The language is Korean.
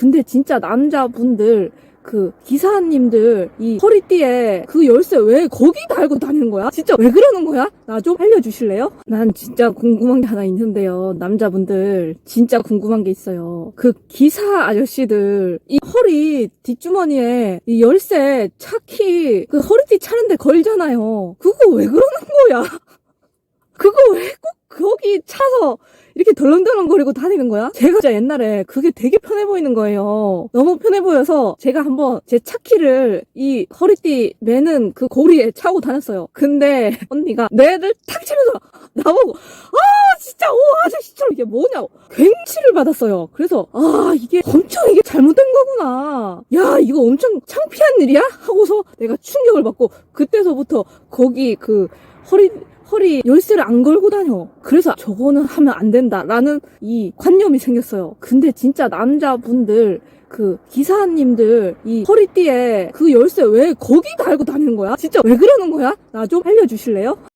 근데 진짜 남자분들 그 기사님들 이 허리띠에 그 열쇠 왜 거기 달고 다니는 거야? 진짜 왜 그러는 거야? 나 좀 알려주실래요? 난 진짜 궁금한 게 하나 있는데요. 남자분들 진짜 궁금한 게 있어요. 그 기사 아저씨들 이 허리 뒷주머니에 이 열쇠 차키 그 허리띠 차는데 걸잖아요. 그거 왜 그러는 거야? 그거 왜 꼭 거기 차서 이렇게 덜렁덜렁거리고 다니는 거야? 제가 진짜 옛날에 그게 되게 편해 보이는 거예요. 너무 편해 보여서 제가 한번 제 차키를 이 허리띠 매는 그 고리에 차고 다녔어요. 근데 언니가 내를 탁 치면서 나보고 아 진짜 오 아저씨처럼 이게 뭐냐고 괭치를 받았어요. 그래서 아 이게 엄청 이게 잘못된 거구나. 야 이거 엄청 창피한 일이야? 하고서 내가 충격을 받고 그때서부터 거기 그 허리 허리 열쇠를 안 걸고 다녀. 그래서 저거는 하면 안 된다라는 이 관념이 생겼어요. 근데 진짜 남자분들 그 기사님들 이 허리띠에 그 열쇠 왜 거기 달고 다니는 거야? 진짜 왜 그러는 거야? 나 좀 알려주실래요?